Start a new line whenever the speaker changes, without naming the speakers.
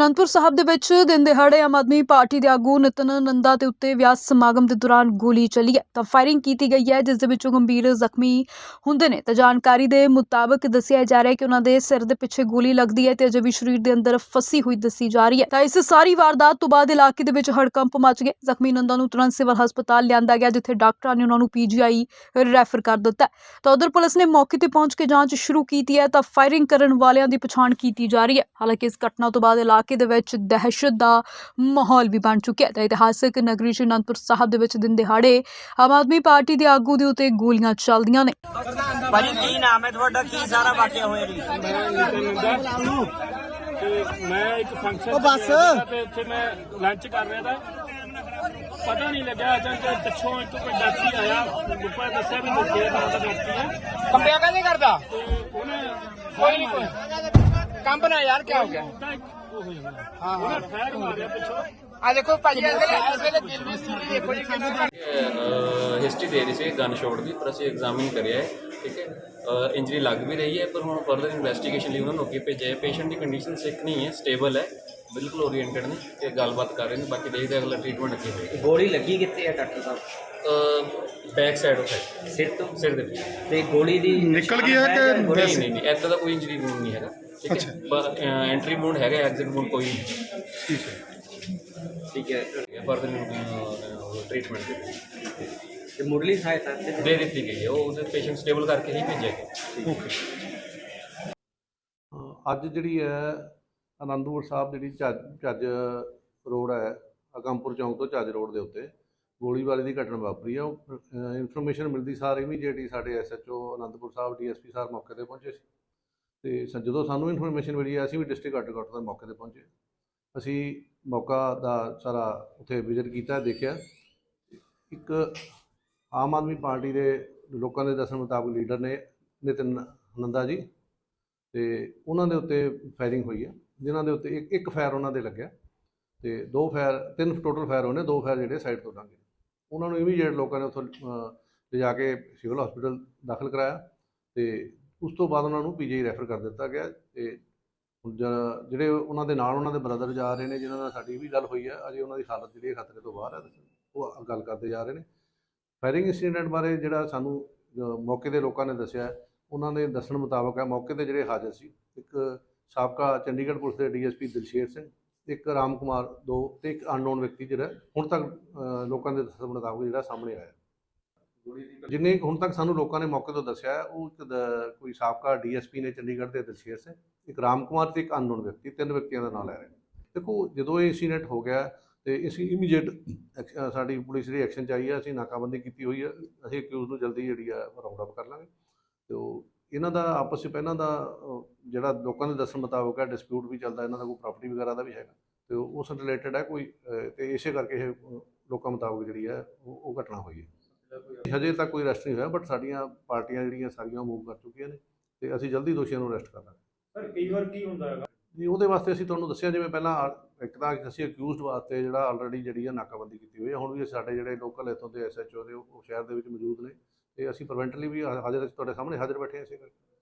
ਅਨੰਦਪੁਰ ਸਾਹਿਬ ਦੇ ਵਿੱਚ ਦਿਨ ਦਿਹਾੜੇ ਆਮ ਆਦਮੀ ਪਾਰਟੀ ਦੇ ਆਗੂ ਨਿਤਨ ਨੰਦਾ ਦੇ ਉੱਤੇ ਵਿਆਹ ਸਮਾਗਮ ਦੇ ਦੌਰਾਨ ਗੋਲੀ ਚੱਲੀ ਹੈ। ਤਾਂ ਫਾਇਰਿੰਗ ਕੀਤੀ ਗਈ ਹੈ, ਜਿਸ ਦੇ ਵਿੱਚੋਂ ਗੰਭੀਰ ਜ਼ਖਮੀ ਹੁੰਦੇ ਨੇ। ਤਾਂ ਜਾਣਕਾਰੀ ਦੇ ਮੁਤਾਬਕ ਦੱਸਿਆ ਜਾ ਰਿਹਾ ਹੈ ਕਿ ਉਹਨਾਂ ਦੇ ਸਿਰ ਦੇ ਪਿੱਛੇ ਗੋਲੀ ਲੱਗਦੀ ਹੈ ਤੇ ਅਜੇ ਵੀ ਸਰੀਰ ਦੇ ਅੰਦਰ ਫਸੀ ਹੋਈ ਦੱਸੀ ਜਾ ਰਹੀ ਹੈ। ਤਾਂ ਇਸ ਸਾਰੀ ਵਾਰਦਾਤ ਤੋਂ ਬਾਅਦ ਇਲਾਕੇ ਦੇ ਵਿੱਚ ਹੜਕੰਪ ਮਚ ਗਿਆ ਜ਼ਖਮੀ ਨੰਦਾ ਨੂੰ ਤੁਰੰਤ ਸਿਵਲ ਹਸਪਤਾਲ ਲਿਆਂਦਾ ਗਿਆ, ਜਿੱਥੇ ਡਾਕਟਰਾਂ ਨੇ ਉਹਨਾਂ ਨੂੰ ਪੀਜੀਆਈ ਰੈਫਰ ਕਰ ਦਿੱਤਾ ਤਾਂ ਉਧਰ ਪੁਲਿਸ ਨੇ ਮੌਕੇ ਤੇ ਪਹੁੰਚ ਕੇ ਜਾਂਚ ਸ਼ੁਰੂ ਕੀਤੀ ਹੈ। ਤਾਂ ਫਾਇਰਿੰਗ ਕਰਨ ਵਾਲਿਆਂ ਦੀ ਪਛਾਣ ਕੀਤੀ ਜਾ ਰਹੀ ਹੈ। ਹਾਲਾਂਕਿ ਇਸ ਘਟਨਾ ਤੋਂ ਬਾਅਦ ਇਲਾਕੇ ਦੇ ਵਿੱਚ ਦਹਿਸ਼ਤ ਦਾ ਮਾਹੌਲ ਵੀ ਬਣ ਚੁੱਕਿਆ ਹੈ। ਤਾਂ ਇਤਿਹਾਸਕ ਨਗਰੀ ਸ਼੍ਰੀ ਅਨੰਦਪੁਰ ਸਾਹਿਬ ਦੇ ਵਿੱਚ ਦਿਨ ਦਿਹਾੜੇ ਆਮ ਆਦਮੀ ਪਾਰਟੀ ਦੇ ਆਗੂ ਦੇ ਉੱਤੇ ਗੋਲੀਆਂ ਚੱਲਦੀਆਂ ਨੇ।
ਭਾਜੀ ਕੀ ਨਾਮ ਹੈ ਤੁਹਾਡਾ? ਕੀ ਸਾਰਾ ਵਾਕਿਆ ਹੋਇਆ ਜੀ?
ਤੇ ਮੈਂ ਇੱਕ ਫੰਕਸ਼ਨ
ਉਹ ਬੱਸ।
ਤੇ ਉੱਥੇ ਮੈਂ ਲੰਚ ਕਰ ਰਿਹਾ ਤਾਂ ਪਤਾ ਨਹੀਂ ਲੱਗਿਆ ਅਚਾਨਕ ਪਿੱਛੋਂ ਇੱਕ ਕੋਈ ਵਿਅਕਤੀ ਆਇਆ ਉੱਪਰ ਦੱਸਿਆ ਵੀ ਮੁਖੇ ਦਾ ਵਿਅਕਤੀ ਹੈ।
ਕੰਪਿਆ ਕਾਹਦੇ ਕਰਦਾ?
ਤੇ ਉਹਨੇ
ਕੋਈ ਨਹੀਂ ਕੋਈ ਨਾ। ਯਾਰ ਕੀ ਹੋ ਗਿਆ?
ਉਹ ਹੋ ਜਾਂਦਾ ਹਾਂ। ਉਹਨੇ ਫੈਰ ਮਾਰਿਆ ਪਿੱਛੋਂ।
ਆ ਦੇਖੋ ਭਾਜੀ ਇਸ ਵੇਲੇ ਇਸ ਵੇਲੇ ਦਿਲ ਦੀ ਸਥਿਤੀ ਦੇਖੋ ਜੀ ਕਿੰਨੀ
ਹਿਸਟਰੀ ਦੇ ਰਹੀ ਸੀ ਗਨ ਸ਼ਾਟ ਦੀ ਪਰ ਅਸੀਂ ਐਗਜ਼ਾਮਿਨ ਕਰਿਆ ਹੈ ਠੀਕ ਹੈ? ਇੰਜਰੀ ਲੱਗ ਵੀ ਰਹੀ ਹੈ ਪਰ ਹੁਣ ਫਰਦਰ ਇਨਵੈਸਟੀਗੇਸ਼ਨ ਲਈ ਉਹਨਾਂ ਨੂੰ ਅੱਗੇ ਭੇਜਿਆ ਹੈ। ਪੇਸ਼ੈਂਟ ਦੀ ਕੰਡੀਸ਼ਨ ਸਿਕ ਨਹੀਂ ਹੈ ਸਟੇਬਲ ਹੈ। ਬਿਲਕੁਲ ਓਰੀਐਂਟਡ ਨੇ ਤੇ ਗੱਲਬਾਤ ਕਰ ਰਹੇ ਨੇ ਬਾਕੀ ਦੇਖਦੇ ਹਾਂ ਅਗਲਾ ਟ੍ਰੀਟਮੈਂਟ ਅੱਗੇ ਹੋਏਗਾ।
ਗੋਲੀ ਲੱਗੀ ਕਿੱਥੇ ਹੈ ਡਾਕਟਰ ਸਾਹਿਬ?
ਬੈਕ ਸਾਈਡ ਹੈ
ਸਿਰ ਤੋਂ?
ਸਿਰ ਦੇ ਵਿੱਚ।
ਤੇ ਗੋਲੀ ਦੀ
ਨਿਕਲ ਗਈ ਹੈ ਕਿ
ਨਹੀਂ ਨਹੀਂ ਨਹੀਂ ਐਦਾਂ ਦਾ ਕੋਈ ਇੰਜਰੀ ਵੂਨ ਨਹੀਂ ਹੈਗਾ ਠੀਕ ਹੈ? ਐਂਟਰੀ ਵੂਨ ਹੈਗਾ ਐਗਜ਼ਿਟ ਵੂਨ ਕੋਈ ਨਹੀਂ।
ਠੀਕ ਹੈ।
ਠੀਕ ਹੈ।
ਫਰਦਰ ਟ੍ਰੀਟਮੈਂਟ ਦੇ ਲਈ
ਤੇ ਮੁਰਲੀ ਸਹਾਇਤਾ ਤੇ
ਦੇ ਦਿੱਤੀ ਗਈ ਹੈ ਉਹ ਉਹਦੇ ਪੇਸ਼ੈਂਟ ਸਟੇਬਲ ਕਰਕੇ ਹੀ ਭੇਜਿਆ ਗਿਆ।
ਓਕੇ।
ਅੱਜ ਜਿਹੜੀ ਹੈ ਆਨੰਦਪੁਰ ਸਾਹਿਬ ਜਿਹੜੀ ਝੱਜ ਝੱਜ ਰੋਡ ਹੈ ਅਕੰਪੁਰ ਚੌਂਕ ਤੋਂ ਝੱਜ ਰੋਡ ਦੇ ਉੱਤੇ ਗੋਲੀਬਾਰੀ ਦੀ ਘਟਨਾ ਵਾਪਰੀ ਆ ਉਹ ਇਨਫੋਰਮੇਸ਼ਨ ਮਿਲਦੀ ਸਾਰ ਇਮੀਡੀਏਟਲੀ ਸਾਡੇ ਐਸਐਚਓ ਆਨੰਦਪੁਰ ਸਾਹਿਬ ਡੀਐਸਪੀ ਸਾਹਿਬ ਮੌਕੇ ਤੇ ਪਹੁੰਚੇ ਸੀ। ਤੇ ਜਦੋਂ ਸਾਨੂੰ ਇਨਫੋਰਮੇਸ਼ਨ ਮਿਲੀ ਹੈ, ਅਸੀਂ ਵੀ ਡਿਸਟ੍ਰਿਕਟ ਹੈੱਡਕੁਆਟਰ ਦੇ ਮੌਕੇ ਤੇ ਪਹੁੰਚੇ। ਅਸੀਂ ਮੌਕਾ ਦਾ ਸਾਰਾ ਉੱਥੇ ਵਿਜ਼ਿਟ ਕੀਤਾ ਦੇਖਿਆ। ਇੱਕ ਆਮ ਆਦਮੀ ਪਾਰਟੀ ਦੇ ਲੋਕਾਂ ਦੇ ਦੱਸਣ ਮੁਤਾਬਕ ਲੀਡਰ ਨੇ ਨਿਤਿਨ ਨੰਦਾ ਜੀ। ਤੇ ਉਹਨਾਂ ਦੇ ਉੱਤੇ ਫਾਇਰਿੰਗ ਹੋਈ ਹੈ। ਜਿਨ੍ਹਾਂ ਦੇ ਉੱਤੇ ਇੱਕ ਇੱਕ ਫਾਇਰ ਉਹਨਾਂ ਦੇ ਲੱਗਿਆ ਤੇ ਦੋ ਫਾਇਰ ਤਿੰਨ ਟੋਟਲ ਫਾਇਰ ਹੋਣੇ ਦੋ ਫਾਇਰ ਜਿਹੜੇ ਸਾਈਡ ਤੋਂ ਲੰਘੇ। ਉਹਨਾਂ ਨੂੰ ਇਮੀਡੀਏਟ ਲੋਕਾਂ ਨੇ ਉੱਥੋਂ ਅਹ, ਲਿਜਾ ਕੇ ਸਿਵਲ ਹਸਪੀਟਲ ਦਾਖਲ ਕਰਾਇਆ ਤੇ ਉਸ ਤੋਂ ਬਾਅਦ ਉਹਨਾਂ ਨੂੰ ਪੀਜੀ ਰੈਫਰ ਕਰ ਦਿੱਤਾ ਗਿਆ ਤੇ ਜਿਹੜੇ ਉਹਨਾਂ ਦੇ ਨਾਲ ਉਹਨਾਂ ਦੇ ਬ੍ਰਦਰ ਜਾ ਰਹੇ ਨੇ ਜਿਨ੍ਹਾਂ ਨਾਲ ਸਾਡੀ ਵੀ ਗੱਲ ਹੋਈ ਹੈ ਅਜੇ ਉਹਨਾਂ ਦੀ ਹਾਲਤ ਜਿਹੜੀ ਹੈ ਖਤਰੇ ਤੋਂ ਬਾਹਰ ਹੈ ਉਹ ਗੱਲ ਕਰਦੇ ਜਾ ਰਹੇ ਨੇ। ਫਾਇਰਿੰਗ ਇਨਸੀਡੈਂਟ ਬਾਰੇ ਜਿਹੜਾ ਸਾਨੂੰ ਮੌਕੇ ਦੇ ਲੋਕਾਂ ਨੇ ਦੱਸਿਆ ਉਹਨਾਂ ਦੇ ਦੱਸਣ ਮੁਤਾਬਕ ਹੈ ਮੌਕੇ ਤੇ ਜਿਹੜੇ ਹਾਜ਼ਰ ਸੀ ਇੱਕ ਸਾਬਕਾ ਚੰਡੀਗੜ੍ਹ ਪੁਲਿਸ ਦੇ ਡੀਐਸਪੀ ਦਿਲਸ਼ੇਰ ਸਿੰਘ, ਇੱਕ ਰਾਮ ਕੁਮਾਰ ਦੋ ਤੇ ਇੱਕ ਅਨਨੋਨ ਵਿਅਕਤੀ ਜਿਹੜਾ ਹੁਣ ਤੱਕ ਲੋਕਾਂ ਦੇ ਦੱਸਣ ਮੁਤਾਬਕ ਜਿਹੜਾ ਸਾਹਮਣੇ ਆਇਆ। ਜਿੰਨੇ ਹੁਣ ਤੱਕ ਸਾਨੂੰ ਲੋਕਾਂ ਨੇ ਮੌਕੇ ਤੋਂ ਦੱਸਿਆ, ਉਹ ਇੱਕ ਕੋਈ ਸਾਬਕਾ ਡੀਐਸਪੀ ਨੇ ਚੰਡੀਗੜ੍ਹ ਦੇ ਦਿਲਸ਼ੇਰ ਸਿੰਘ, ਇੱਕ ਰਾਮ ਕੁਮਾਰ ਤੇ ਇੱਕ ਅਨਨੋਨ ਵਿਅਕਤੀ, ਤਿੰਨ ਵਿਅਕਤੀਆਂ ਦਾ ਨਾਮ ਲੈ ਰਹੇ ਨੇ। ਦੇਖੋ, ਜਦੋਂ ਇਹ ਇਨਸੀਡੈਂਟ ਹੋ ਗਿਆ ਤੇ ਅਸੀਂ ਇਮੀਡੀਏਟ ਸਾਡੀ ਪੁਲਿਸ ਜਿਹੜੀ ਐਕਸ਼ਨ ਚ ਆਈ ਹੈ ਅਸੀਂ ਨਾਕਾਬੰਦੀ ਕੀਤੀ ਹੋਈ ਹੈ ਅਸੀਂ ਅਕਿਊਜ਼ ਨੂੰ ਜਲਦੀ ਜਿਹੜੀ ਆ ਰਾਉਂਡ ਅਪ ਕਰ ਲਾਂਗੇ। ਤੇ ਉਹ ਇਹਨਾਂ ਦਾ ਆਪਸ ਵਿੱਚ ਪਹਿਲਾਂ ਦਾ ਜਿਹੜਾ ਲੋਕਾਂ ਦੇ ਦੱਸਣ ਮੁਤਾਬਕ ਹੈ ਡਿਸਪਿਊਟ ਵੀ ਚੱਲਦਾ ਇਹਨਾਂ ਦਾ ਕੋਈ ਪ੍ਰਾਪਰਟੀ ਵਗੈਰਾ ਦਾ ਵੀ ਹੈਗਾ। ਤੇ ਉਸ ਰਿਲੇਟਡ ਹੈ ਕੋਈ ਤੇ ਇਸੇ ਕਰਕੇ ਇਹ ਲੋਕਾਂ ਮੁਤਾਬਕ ਜਿਹੜੀ ਹੈ ਉਹ ਘਟਨਾ ਹੋਈ ਹੈ। ਹਜੇ ਤੱਕ ਕੋਈ ਅਰੈਸਟ ਨਹੀਂ ਹੋਇਆ ਬਟ ਸਾਡੀਆਂ ਪਾਰਟੀਆਂ ਜਿਹੜੀਆਂ ਸਾਰੀਆਂ ਮੂਵ ਕਰ ਚੁੱਕੀਆਂ ਨੇ ਤੇ ਅਸੀਂ ਜਲਦੀ ਦੋਸ਼ੀਆਂ ਨੂੰ ਅਰੈਸਟ ਕਰ ਲਾਂਗੇ।
ਸਰ ਕਈ ਵਾਰ ਕੀ ਹੁੰਦਾ ਹੈਗਾ?
ਜੀ ਉਹਦੇ ਵਾਸਤੇ ਅਸੀਂ ਤੁਹਾਨੂੰ ਦੱਸਿਆ ਜਿਵੇਂ ਪਹਿਲਾਂ ਇੱਕ ਤਾਂ ਅਸੀਂ ਅਕਿਊਜ਼ਡ ਵਾਸਤੇ ਜਿਹੜਾ ਆਲਰੇਡੀ ਜਿਹੜੀ ਹੈ ਨਾਕਾਬੰਦੀ ਕੀਤੀ ਹੋਈ ਹੈ ਹੁਣ ਵੀ ਸਾਡੇ ਜਿਹੜੇ ਲੋਕਲ ਇੱਥੋਂ ਦੇ ਐਸਐਚਓ ਦੇ ਉਹ ਉਹ ਸ਼ਹਿਰ ਦੇ ਵਿੱਚ ਮੌਜੂਦ ਨੇ। ਤੇ ਅਸੀਂ ਪ੍ਰੀਵੈਂਟਲੀ ਵੀ ਹਾਜ਼ਰ ਤੁਹਾਡੇ ਸਾਹਮਣੇ ਹਾਜ਼ਰ ਬੈਠੇ ਹਾਂ ਇਸੇ ਕਰਕੇ।